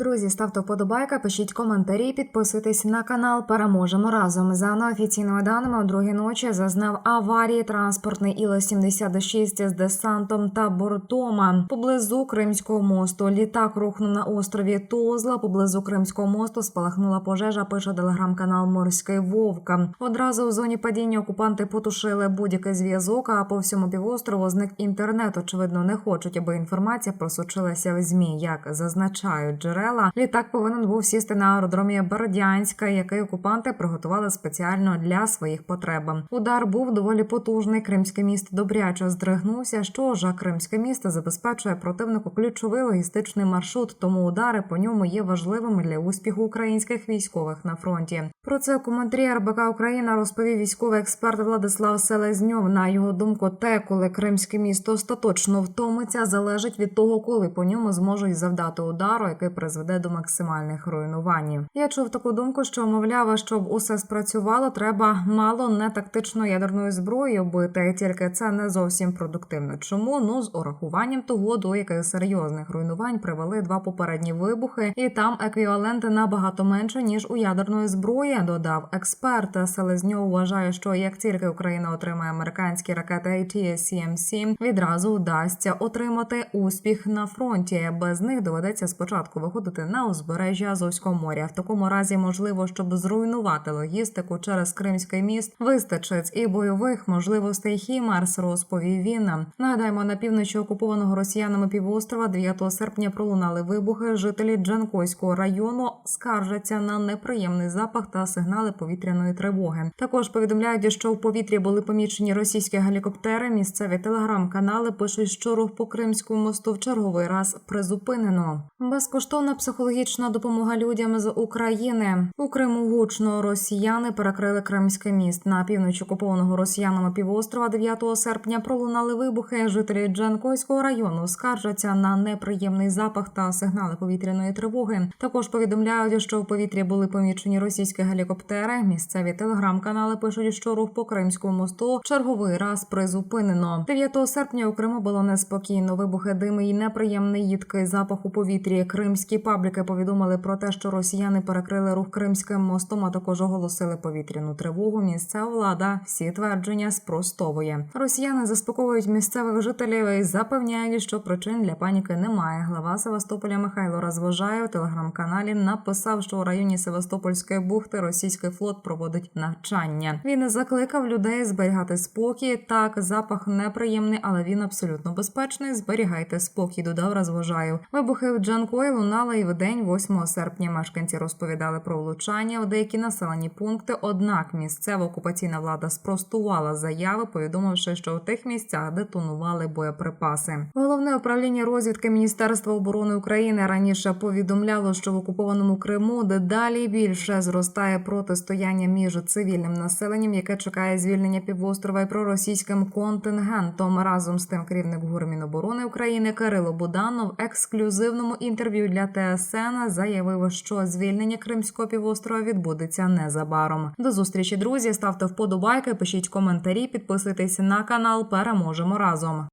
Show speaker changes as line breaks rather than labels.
Друзі, ставте вподобайка, пишіть коментарі, підписуйтесь на канал. Переможемо разом. За неофіційними даними, о другій ночі зазнав аварії транспортний Іл-76 з десантом та бортома поблизу Кримського мосту. Літак рухнув на острові Тозла. Поблизу Кримського мосту спалахнула пожежа. Пише телеграм-канал Морський Вовка. Одразу у зоні падіння окупанти потушили будь-який зв'язок. А по всьому півострову зник інтернет. Очевидно, не хочуть, аби інформація просочилася в змі, як зазначають джерела. Літак повинен був сісти на аеродромі Бородянська, який окупанти приготували спеціально для своїх потреб. Удар був доволі потужний. Кримське місто добряче здригнувся. Що ж, Кримське місто забезпечує противнику ключовий логістичний маршрут, тому удари по ньому є важливими для успіху українських військових на фронті. Про це коментарі РБК Україна розповів військовий експерт Владислав Селезньов. На його думку, те, коли Кримське місто остаточно втомиться, залежить від того, коли по ньому зможуть завдати удару, який призведе до максимальних руйнувань. Я чув таку думку, що мовляв, щоб усе спрацювало, треба мало не тактично ядерною зброєю бити, тільки це не зовсім продуктивно. Чому? Ну з урахуванням того, до яких серйозних руйнувань привели два попередні вибухи, і там еквіваленти набагато менше ніж у ядерної зброї. Додав експерт. Селезньов вважає, що як тільки Україна отримає американські ракети ATACMS-7, відразу вдасться отримати успіх на фронті. Без них доведеться спочатку виходити на узбережжя Азовського моря. В такому разі можливо, щоб зруйнувати логістику через Кримський міст, вистачить і бойових можливостей Хімарс, розповів він. Нагадаємо, на півночі окупованого росіянами півострова 9 серпня пролунали вибухи. Жителі Джанкойського району скаржаться на неприємний запах та сигнали повітряної тривоги. Також повідомляють, що в повітрі були помічені російські гелікоптери. Місцеві телеграм-канали пишуть, що рух по Кримському мосту в черговий раз призупинено. Безкоштовна психологічна допомога людям з України у Криму гучно росіяни перекрили Кримський міст на північ окупованого росіянами півострова 9 серпня. Пролунали вибухи. Жителі Джанкойського району скаржаться на неприємний запах та сигнали повітряної тривоги. Також повідомляють, що в повітрі були помічені російські гелікоптери. Місцеві телеграм-канали пишуть, що рух по Кримському мосту черговий раз призупинено. 9 серпня у Криму було неспокійно. Вибухи дими і неприємний їдкий запах у повітрі. Кримські пабліки повідомили про те, що росіяни перекрили рух Кримським мостом, а також оголосили повітряну тривогу. Місцева влада всі твердження спростовує. Росіяни заспокоюють місцевих жителів і запевняють, що причин для паніки немає. Глава Севастополя Михайло Розважає у телеграм-каналі написав, що у районі Севастопольської бухти російський флот проводить навчання. Він закликав людей зберігати спокій. Так, запах неприємний, але він абсолютно безпечний. Зберігайте спокій. Додав розважаю. Вибухи в Джанкої лунали і в день 8 серпня. Мешканці розповідали про влучання у деякі населені пункти. Однак місцева окупаційна влада спростувала заяви, повідомивши, що у тих місцях детонували боєприпаси. Головне управління розвідки Міністерства оборони України раніше повідомляло, що в окупованому Криму дедалі більше зростає протистояння між цивільним населенням, яке чекає звільнення півострова і проросійським контингентом. Разом з тим, керівник ГУР Міноборони України Кирило Буданов в ексклюзивному інтерв'ю для ТСН заявив, що звільнення Кримського півострова відбудеться незабаром. До зустрічі, друзі. Ставте вподобайки, пишіть коментарі, підписуйтесь на канал. Переможемо разом.